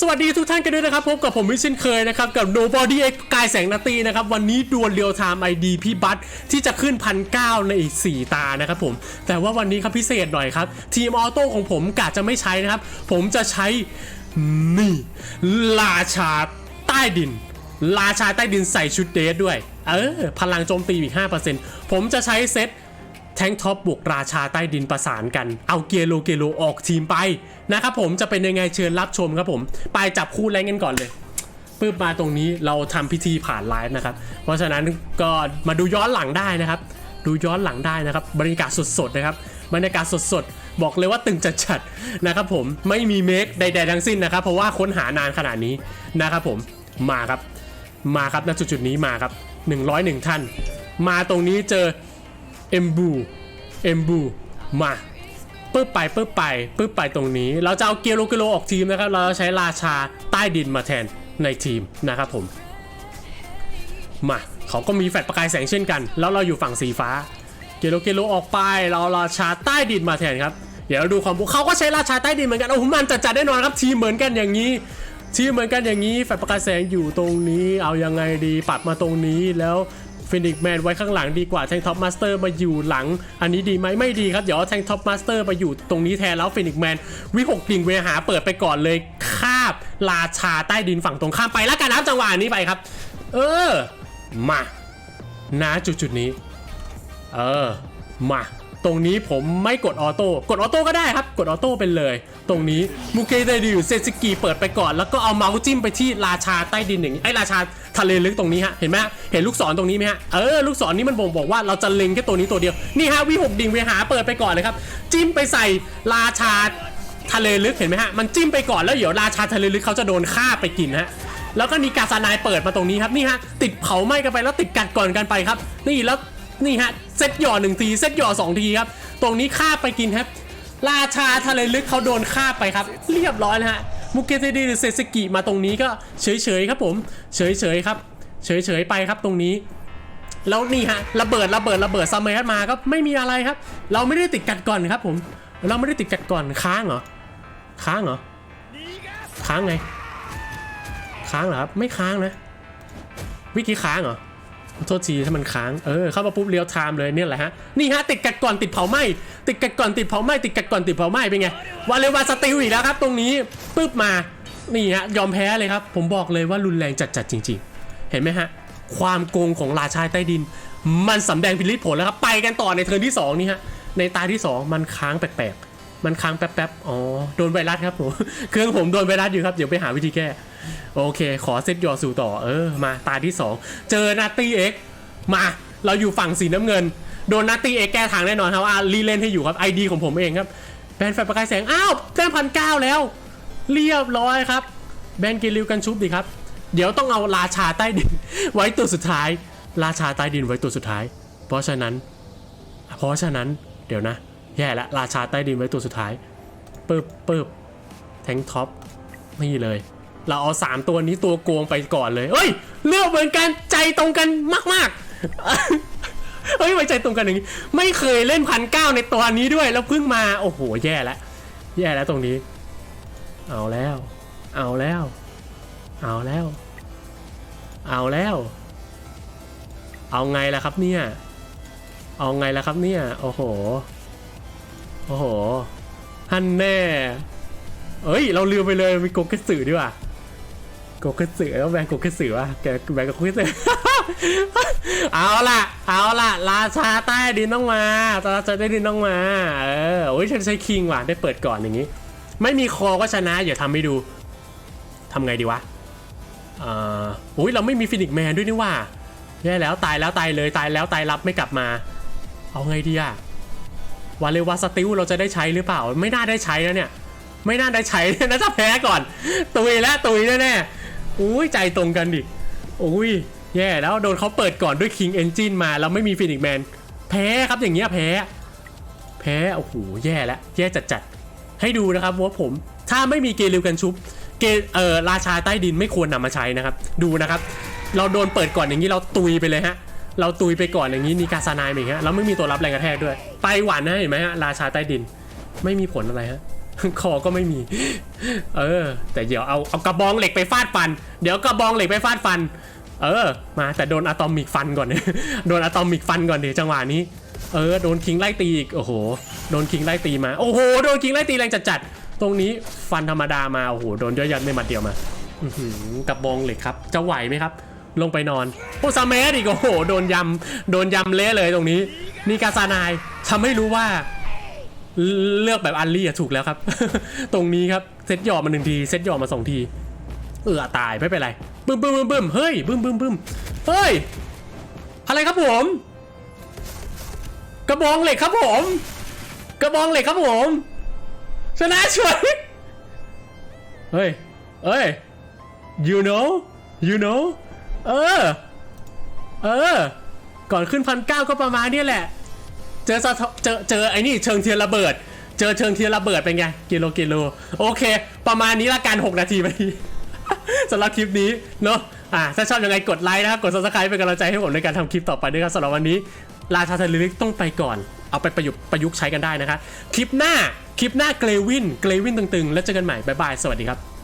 สวัสดีทุกท่านกันด้วยนะครับ พบกับผมวิเช่นเคยนะครับ กับ Nobody X กายแสงนาตีนะครับ วันนี้ดวลเรียวไทม์ไอดีพี่บัตที่จะขึ้นพันเในอีก 4 ตานะครับผม แต่ว่าวันนี้ครับพิเศษหน่อยครับ ทีมออโต้ของผมกะจะไม่ใช้นะครับ ผมจะใช้ นี่ราชาใต้ดินราชาใต้ดินใส่ชุดเดทด้วย เออ พลังโจมตีอีก 5%ผมจะใช้เซต แทงท็อปบวกราชาใต้ดินประสานกัน เอาเกโลเกโลออกทีมไปนะครับผมจะเป็นยังไงเชิญรับชมครับผม ไปจับคู่แรงกันก่อนเลยปึ๊บมาตรงนี้เราทำพิธีผ่านไลฟ์นะครับ เพราะฉะนั้นก็มาดูย้อนหลังได้นะครับ ดูย้อนหลังได้นะครับ บรรยากาศสดๆนะครับ บรรยากาศสดๆ บอกเลยว่าตึงจัดๆนะครับผมไม่มีเมคใดๆทั้งสิ้นนะครับ เพราะว่าค้นหานานขนาดนี้นะครับผมมาครับ มาครับณจุดๆนี้มาครับ 101 ท่าน มาตรงนี้เจอ เอมบูเอมบูมาปึ๊บไปปึ๊บไปปึ๊บไปตรงนี้ เราจะเอาเกียร์โลกิโลออกทีมนะครับ เราจะใช้ราชาใต้ดินมาแทนในทีมนะครับผม มาเขาก็มีแฟลชประกายแสงเช่นกัน แล้วเราอยู่ฝั่งสีฟ้า เกโลเกโลออกไป เราราชาใต้ดินมาแทนครับ เดี๋ยวเราดูความบุกเขาก็ใช้ราชาใต้ดินเหมือนกัน โอ้โหมันจัดจัดแน่นอนครับทีมเหมือนกันอย่างนี้ทีมเหมือนกันอย่างนี้แฟลชประกายแสงอยู่ตรงนี้ เอายังไงดีปัดมาตรงนี้แล้ว ฟินิกแมนไว้ข้างหลังดีกว่าแทงท็อปมาสเตอร์มาอยู่หลัง อันนี้ดีไหมไม่ดีครับ เดี๋ยวแทงท็อปมาสเตอร์มาอยู่ตรงนี้แทนแล้วฟินิกแมนวิหกดิ่งเวหาเปิดไปก่อนเลยคาบราชาใต้ดินฝั่งตรงข้ามไปแล้วกันนะจังหวะนี้ไปครับ เออ มานะจุดจุดนี้ เออ มา ตรงนี้ผมไม่กดออโต้กดออโต้ก็ได้ครับ กดออโต้ไปเลย ตรงนี้มูเกเดดิวเซซิกิเปิดไปก่อน แล้วก็เอาเมาส์จิ้มไปที่ราชาใต้ดินอย่างนี้ไอ้ราชาทะเลลึกตรงนี้ฮะเห็นไหมเห็นลูกศรตรงนี้ไหมฮะเออลูกศรนี้มันบ่งบอกว่าเราจะเล็งแค่ตัวนี้ตัวเดียวนี่ฮะวิหกดิ่งเวหาเปิดไปก่อนเลยครับจิ้มไปใส่ราชาทะเลลึกเห็นไหมฮะมันจิ้มไปก่อนแล้วเดี๋ยวราชาทะเลลึกเขาจะโดนฆ่าไปกินฮะแล้วก็มีกาซานายเปิดมาตรงนี้ครับนี่ฮะติดเผาไหม้กันไปแล้วติดกัดก่อนกันไปครับ นี่แล้ว นี่ฮะเซตหย่อหนึ่งทีเซตหย่อสองทีครับ ตรงนี้ฆ่าไปกินครับราชาทะเลลึกเขาโดนฆ่าไปครับ เรียบร้อยนะฮะมุกเกเซดีเซสกิมาตรงนี้ก็เฉยๆครับผม เฉยๆครับ เฉยๆไปครับตรงนี้ แล้วนี่ฮะระเบิดระเบิดระเบิดซัมเมอร์มาก็ไม่มีอะไรครับ เราไม่ได้ติดกัดก่อนครับผม เราไม่ได้ติดกัดก่อนค้างเหรอค้างเหรอค้างไง ค้างเหรอครับไม่ค้างนะวิกี้ค้างเหรอ โทษทีถ้ามันค้าง เออ เข้ามาปุ๊บเรียวไทม์เลยเนี่ยแหละฮะ นี่ฮะ ติดกัดก่อนติดเผาไหม้ติดกัดก่อนติดเผาไหม้ติดกัดก่อนติดเผาไหม้เป็นไงวาเลวาสติลอีกแล้วครับตรงนี้ปึ๊บมา นี่ฮะ ยอมแพ้เลยครับ ผมบอกเลยว่ารุนแรงจัดๆจริง ๆ เห็นไหมฮะ ความโกงของราชาใต้ดิน มันสำแดงพิลิตผลแล้วครับ ไปกันต่อในเทิร์นที่สองนี่ฮะ ในตาที่สองมันค้างแปลกๆ มันค้างแป๊บๆ อ๋อ โดนไวรัสครับผม เครื่องผมโดนไวรัสอยู่ครับ เดี๋ยวไปหาวิธีแก้ โอเค ขอเซตยอสู่ต่อ เออ มาตาที่ 2 เจอนาตี้เอ็กมา เราอยู่ฝั่งสีน้ำเงิน โดนนาตี้เอ็กแก้ทางแน่นอนครับ อ่ารีเลนให้อยู่ครับไอดีของผมเองครับ แบนแฟประกายแสง อ้าวแต้มพันเก้าแล้ว เรียบร้อยครับ แบนกิลิวกันชุบดีครับ เดี๋ยวต้องเอาราชาใต้ดินไว้ตัวสุดท้าย ราชาใต้ดินไว้ตัวสุดท้าย เพราะฉะนั้น เพราะฉะนั้น เดี๋ยวนะ แย่ละราชาใต้ดินไว้ตัวสุดท้ายปึ๊บปึ๊บแทงท็อปนี่เลย เราเอา 3 ตัวนี้ตัวโกงไปก่อนเลยเอ้ย เลือกเหมือนกันใจตรงกันมากๆเฮ้ยไว้ใจตรงกันอย่างนี้ ไม่เคยเล่นพันเก้าในตัวนี้ด้วยแล้วเพิ่งมา โอ้โห แย่แล้วแย่แล้วตรงนี้ เอาแล้ว เอาแล้ว เอาแล้ว เอาแล้ว เอาไงล่ะครับเนี่ย เอาไงล่ะครับเนี่ย โอ้โห โอ้โหฮันแน่เอ้ย เราลืมไปเลยมีโกเกสึดีกว่าโกเกสึแล้วแบงโกเกสึวะแกแบงโกเกสึเอาล่ะ เอาล่ะ ราชาใต้ดินต้องมาราชาใต้ดินต้องมา เออโอ้ยฉันใช้คิงว่ะได้เปิดก่อนอย่างนี้ ไม่มีคอก็ชนะอย่าทำให้ดูทำไงดีวะอ่าอุ้ยเราไม่มีฟินิกแมนด้วยนี่ว่าแย่แล้วตายแล้วตายเลยตายแล้วตายรับไม่กลับมา เอาไงดีอะ วาเลวาสติลเราจะได้ใช้หรือเปล่า ไม่น่าได้ใช้นะเนี่ย ไม่น่าได้ใช้นะจะแพ้ก่อน ตุยแล้วตุยแน่ๆอุ้ยใจตรงกันดิอุ้ยแย่แล้วโดนเขาเปิดก่อนด้วย King Engine มาแล้วไม่มีฟินิกแมนแพ้ครับอย่างเงี้ยแพ้ แพ้โอ้โหแย่แล้วแย่จัดๆ ให้ดูนะครับว่าผม ถ้าไม่มีเกลิวกันชุบเกเออราชาใต้ดินไม่ควรนำมาใช้นะครับ ดูนะครับ เราโดนเปิดก่อนอย่างนี้เราตุยไปเลยฮะ เราตุยไปก่อนอย่างนี้มีกาซานายมาอีกฮะเราไม่มีตัวรับแรงกระแทกด้วย ไปหวานนะเห็นไหมฮะราชาใต้ดินไม่มีผลอะไรฮะคอก็ไม่มี เออ แต่เดี๋ยวเอาเอากระบองเหล็กไปฟาดฟัน เดี๋ยวกระบองเหล็กไปฟาดฟัน เออ มาแต่โดนอะตอมิกฟันก่อนเนี่ยโดนอะตอมิกฟันก่อนเดี๋ยวจังหวะนี้ เออ โดนคิงไล่ตีอีก โอ้โห โดนคิงไล่ตีมา โอ้โห โดนคิงไล่ตีแรงจัดๆ ตรงนี้ฟันธรรมดามา โอ้โห โดนย่อยยัดไม่มัดเดียวมาอกระบองเหล็กครับ จะไหวไหมครับ ลงไปนอนโอ้ซาเมสอีกโอ้โหโดนยำโดนยำเละเลยตรงนี้ นี่กาซานายทำให้รู้ว่าเลือกแบบอัลลี่อะถูกแล้วครับ ตรงนี้ครับเซตหยอดมาหนึ่งทีเซตหยอดมาสองที เออตายไม่เป็นไรบึ้มบึ้มบึ้มบึ้มเฮ้ยบึ้มบึ้มบึ้มเฮ้ยอะไรครับผม กระบองเหล็กครับผม กระบองเหล็กครับผม ชนะช่วยเฮ้ยเฮ้ย you know you know เออ เออ ก่อนขึ้นพันเก้าก็ประมาณนี้แหละ เจอสะท้อเจอเจอไอ้นี่เชิงเทียนระเบิด เจอเชิงเทียนระเบิดเป็นไง กิโลกิโล โอเค ประมาณนี้ละกัน 6 นาทีไปสำหรับคลิปนี้เนาะอ่าถ้าชอบยังไงกดไลค์นะครับ กด subscribe เป็นกำลังใจให้ผมในการทำคลิปต่อไปด้วยครับสำหรับวันนี้ ราชาเทเลลิกต้องไปก่อน เอาไปประยุกต์ประยุกต์ใช้กันได้นะครับ คลิปหน้า คลิปหน้าเกรวิน เกรวินตึงๆ แล้วเจอกันใหม่ บ๊ายบาย สวัสดีครับ